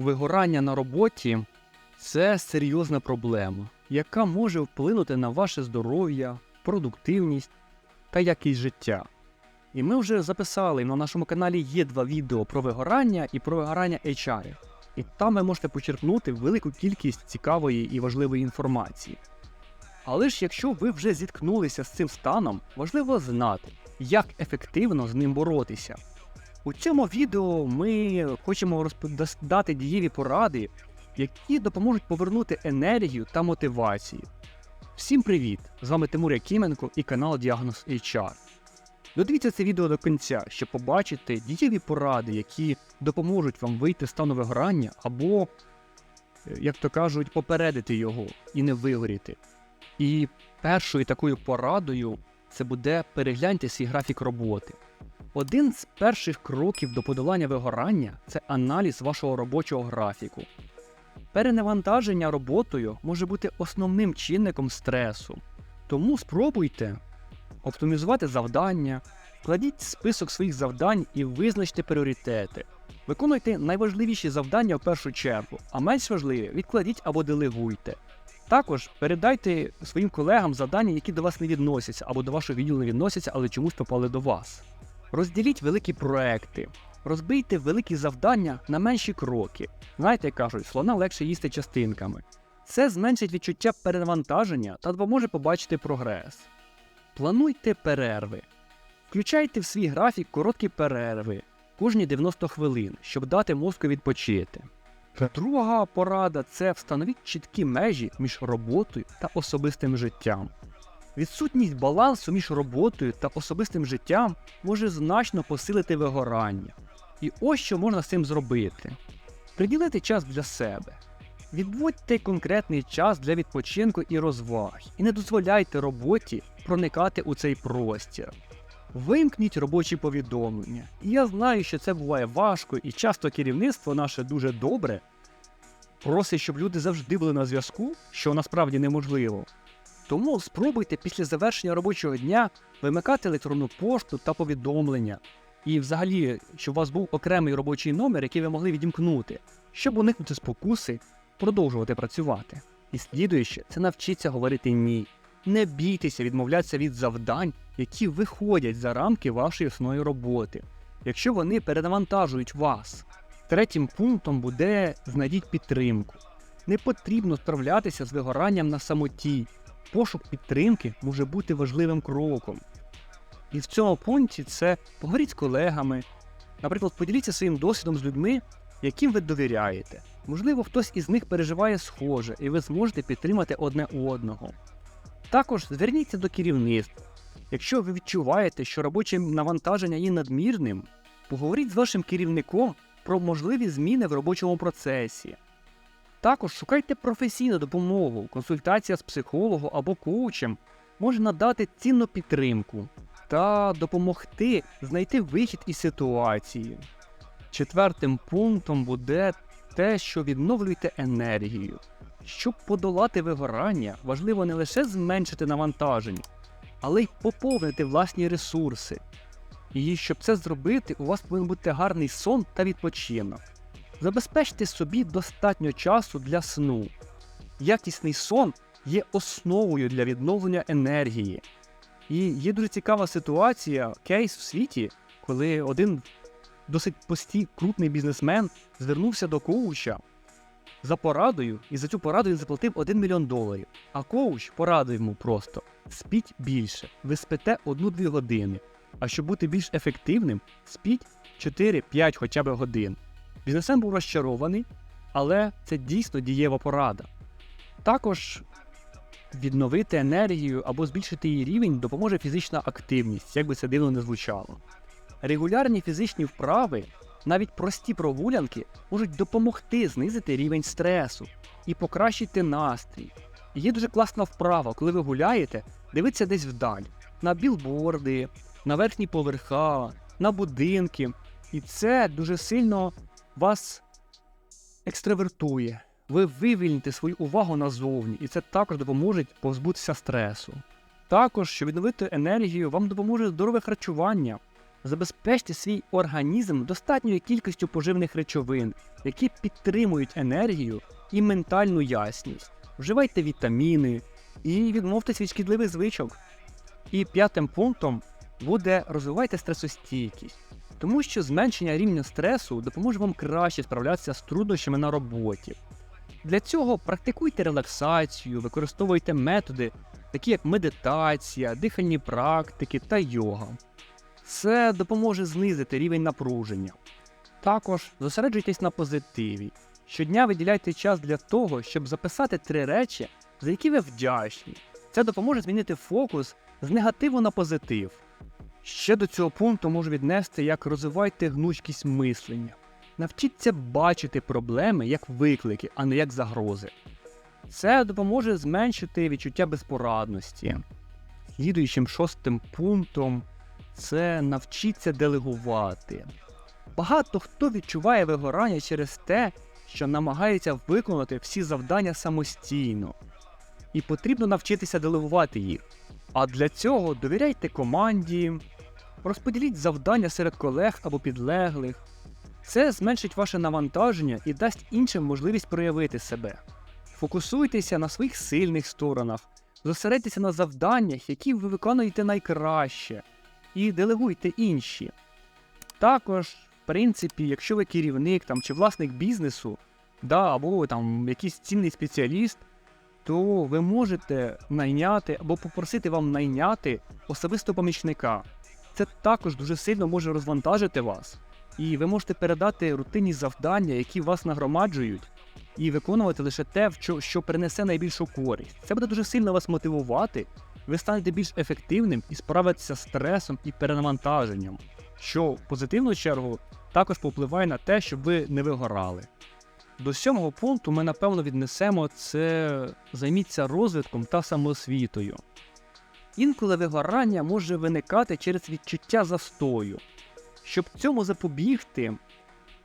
Вигорання на роботі це серйозна проблема, яка може вплинути на ваше здоров'я, продуктивність та якість життя. І ми вже записали на нашому каналі є два відео про вигорання і про вигорання HR. І там ви можете почерпнути велику кількість цікавої і важливої інформації. Але ж якщо ви вже зіткнулися з цим станом, важливо знати, як ефективно з ним боротися. У цьому відео ми хочемо розповідати дієві поради, які допоможуть повернути енергію та мотивацію. Всім привіт! З вами Тимур Якименко і канал Діагноз HR. Додивіться це відео до кінця, щоб побачити дієві поради, які допоможуть вам вийти з стану вигорання або, е, як то кажуть, попередити його і не вигоріти. І першою такою порадою це буде перегляньте свій графік роботи. Один з перших кроків до подолання вигорання це аналіз вашого робочого графіку. Перенавантаження роботою може бути основним чинником стресу. Тому спробуйте оптимізувати завдання, вкладіть список своїх завдань і визначте пріоритети. Виконуйте найважливіші завдання в першу чергу, а менш важливі відкладіть або делегуйте. Також передайте своїм колегам завдання, які до вас не відносяться або до вашого відділу не відносяться, але чомусь попали до вас. Розділіть великі проекти, розбийте великі завдання на менші кроки. Знаєте, як кажуть, слона легше їсти частинками. Це зменшить відчуття перевантаження та допоможе побачити прогрес. Плануйте перерви. Включайте в свій графік короткі перерви кожні 90 хвилин, щоб дати мозку відпочити. Друга порада це встановіть чіткі межі між роботою та особистим життям. Відсутність балансу між роботою та особистим життям може значно посилити вигорання. І ось що можна з цим зробити: приділити час для себе. Відводьте конкретний час для відпочинку і розваг, і не дозволяйте роботі проникати у цей простір. Вимкніть робочі повідомлення. І я знаю, що це буває важко, і часто керівництво наше дуже добре просить, щоб люди завжди були на зв'язку, що насправді неможливо. Тому спробуйте після завершення робочого дня вимикати електронну пошту та повідомлення. І взагалі, щоб у вас був окремий робочий номер, який ви могли відімкнути, щоб уникнути спокуси, продовжувати працювати. І слідуюче, це навчіться говорити ні. Не бійтеся відмовлятися від завдань, які виходять за рамки вашої основної роботи, якщо вони перенавантажують вас. Третім пунктом буде знайдіть підтримку. Не потрібно справлятися з вигоранням на самоті. Пошук підтримки може бути важливим кроком. І в цьому пункті це поговоріть з колегами. Наприклад, поділіться своїм досвідом з людьми, яким ви довіряєте. Можливо, хтось із них переживає схоже, і ви зможете підтримати одне одного. Також зверніться до керівництва. Якщо ви відчуваєте, що робоче навантаження є надмірним, поговоріть з вашим керівником про можливі зміни в робочому процесі. Також шукайте професійну допомогу, консультація з психологом або коучем може надати цінну підтримку та допомогти знайти вихід із ситуації. Четвертим пунктом буде те, що відновлюйте енергію. Щоб подолати вигорання, важливо не лише зменшити навантаження, але й поповнити власні ресурси. І щоб це зробити, у вас повинен бути гарний сон та відпочинок. Забезпечте собі достатньо часу для сну. Якісний сон є основою для відновлення енергії. І є дуже цікава ситуація, кейс в світі, коли один досить постій крупний бізнесмен звернувся до коуча за порадою, і за цю пораду він заплатив 1 мільйон доларів. А коуч порадив йому просто: спіть більше, ви спите 1-2 години. А щоб бути більш ефективним, спіть 4-5 хоча б годин. Бізнесмен був розчарований, але це дійсно дієва порада. Також відновити енергію або збільшити її рівень допоможе фізична активність, як би це дивно не звучало. Регулярні фізичні вправи, навіть прості прогулянки, можуть допомогти знизити рівень стресу і покращити настрій. Є дуже класна вправа, коли ви гуляєте, дивіться десь вдаль, на білборди, на верхні поверха, на будинки. І це дуже сильно вас екстравертує. Ви вивільните свою увагу назовні, і це також допоможе позбутися стресу. Також, щоб відновити енергію, вам допоможе здорове харчування. Забезпечте свій організм достатньою кількістю поживних речовин, які підтримують енергію і ментальну ясність. Вживайте вітаміни і відмовтесь від шкідливих звичок. І п'ятим пунктом буде розвивайте стресостійкість, тому що зменшення рівня стресу допоможе вам краще справлятися з труднощами на роботі. Для цього практикуйте релаксацію, використовуйте методи, такі як медитація, дихальні практики та йога. Це допоможе знизити рівень напруження. Також зосереджуйтесь на позитиві. Щодня виділяйте час для того, щоб записати три речі, за які ви вдячні. Це допоможе змінити фокус з негативу на позитив. Ще до цього пункту можу віднести, як розвивайте гнучкість мислення. Навчіться бачити проблеми як виклики, а не як загрози. Це допоможе зменшити відчуття безпорадності. Слідуючим шостим пунктом це навчіться делегувати. Багато хто відчуває вигорання через те, що намагається виконати всі завдання самостійно, і потрібно навчитися делегувати їх. А для цього довіряйте команді, розподіліть завдання серед колег або підлеглих. Це зменшить ваше навантаження і дасть іншим можливість проявити себе. Фокусуйтеся на своїх сильних сторонах, зосередьтеся на завданнях, які ви виконуєте найкраще, і делегуйте інші. Також, в принципі, якщо ви керівник там, чи власник бізнесу, да, або там якийсь цінний спеціаліст, то ви можете найняти або попросити вам найняти особисто помічника. Це також дуже сильно може розвантажити вас, і ви можете передати рутинні завдання, які вас нагромаджують, і виконувати лише те, що, принесе найбільшу користь. Це буде дуже сильно вас мотивувати, ви станете більш ефективним і справитеся з стресом і перенавантаженням, що в позитивну чергу також попливає на те, щоб ви не вигорали. До сьомого пункту ми напевно віднесемо це займіться розвитком та самоосвітою. Інколи вигорання може виникати через відчуття застою. Щоб цьому запобігти,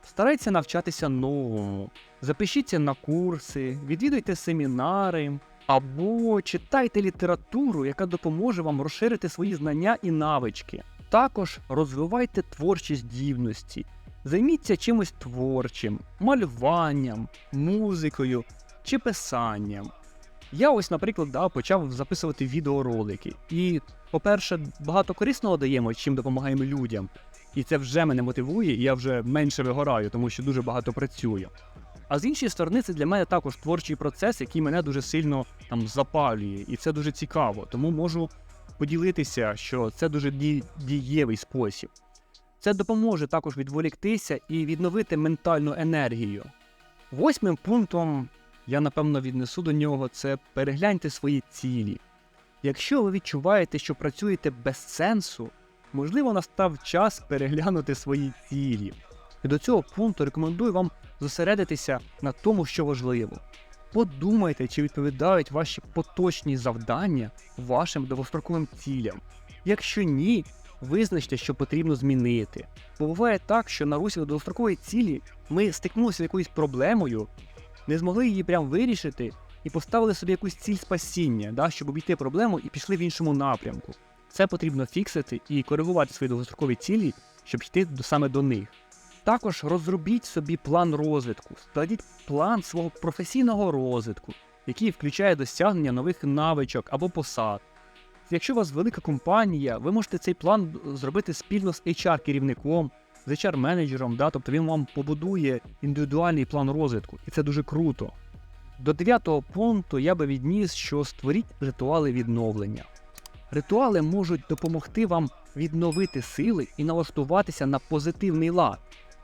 старайтеся навчатися новому, запишіться на курси, відвідуйте семінари або читайте літературу, яка допоможе вам розширити свої знання і навички. Також розвивайте творчі здібності, займіться чимось творчим, малюванням, музикою чи писанням. Я ось, наприклад, да, почав записувати відеоролики. І, по-перше, багато корисного даємо, чим допомагаємо людям. І це вже мене мотивує, і я вже менше вигораю, тому що дуже багато працюю. А з іншої сторони, це для мене також творчий процес, який мене дуже сильно там запалює, і це дуже цікаво. Тому можу поділитися, що це дуже ді- дієвий спосіб. Це допоможе також відволіктися і відновити ментальну енергію. Восьмим пунктом я напевно віднесу до нього це перегляньте свої цілі. Якщо ви відчуваєте, що працюєте без сенсу, можливо, настав час переглянути свої цілі. І до цього пункту рекомендую вам зосередитися на тому, що важливо. Подумайте, чи відповідають ваші поточні завдання вашим довгостроковим цілям. Якщо ні, визначте, що потрібно змінити. Бо буває так, що на русі до довгострокової цілі ми стикнулися з якоюсь проблемою, не змогли її прям вирішити і поставили собі якусь ціль спасіння, да, щоб обійти проблему і пішли в іншому напрямку. Це потрібно фіксити і коригувати свої довгострокові цілі, щоб йти до, саме до них. Також розробіть собі план розвитку, складіть план свого професійного розвитку, який включає досягнення нових навичок або посад. Якщо у вас велика компанія, ви можете цей план зробити спільно з HR-керівником, з HR-менеджером, да, тобто він вам побудує індивідуальний план розвитку, і це дуже круто. До дев'ятого пункту я би відніс, що створіть ритуали відновлення. Ритуали можуть допомогти вам відновити сили і налаштуватися на позитивний лад.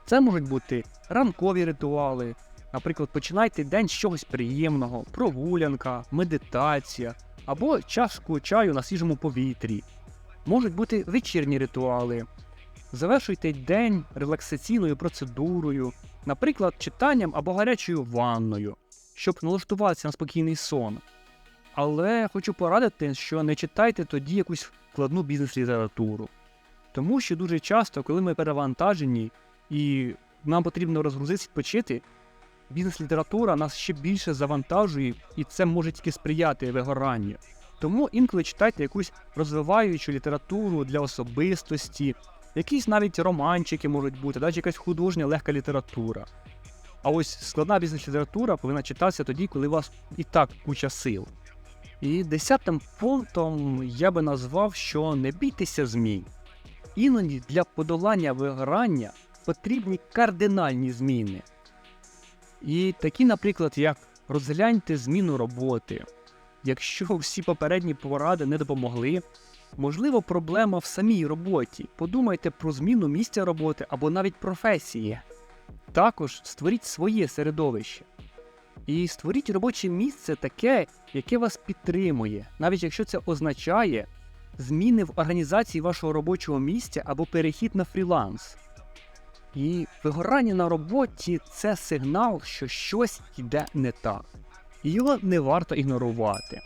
Це можуть бути ранкові ритуали, наприклад, починайте день з чогось приємного, прогулянка, медитація або чашку чаю на свіжому повітрі. Можуть бути вечірні ритуали. Завершуйте день релаксаційною процедурою, наприклад, читанням або гарячою ванною, щоб налаштуватися на спокійний сон. Але хочу порадити, що не читайте тоді якусь складну бізнес-літературу. Тому що дуже часто, коли ми перевантажені і нам потрібно розгрузитися відпочити, бізнес-література нас ще більше завантажує, і це може тільки сприяти вигоранню. Тому інколи читайте якусь розвиваючу літературу для особистості, Якісь навіть романчики можуть бути, навіть якась художня легка література. А ось складна бізнес-література повинна читатися тоді, коли у вас і так куча сил. І десятим пунктом я би назвав, що не бійтеся змін. Іноді для подолання вигорання потрібні кардинальні зміни. І такі, наприклад, як розгляньте зміну роботи. Якщо всі попередні поради не допомогли, можливо, проблема в самій роботі. Подумайте про зміну місця роботи або навіть професії. Також створіть своє середовище. І створіть робоче місце таке, яке вас підтримує, навіть якщо це означає зміни в організації вашого робочого місця або перехід на фріланс. І вигорання на роботі це сигнал, що щось йде не так, і його не варто ігнорувати.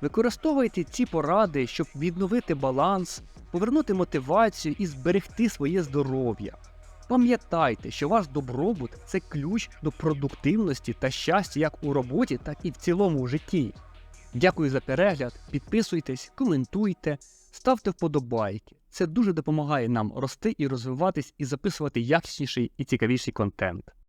Використовуйте ці поради, щоб відновити баланс, повернути мотивацію і зберегти своє здоров'я. Пам'ятайте, що ваш добробут це ключ до продуктивності та щастя як у роботі, так і в цілому житті. Дякую за перегляд, підписуйтесь, коментуйте, ставте вподобайки. Це дуже допомагає нам рости і розвиватись і записувати якісніший і цікавіший контент.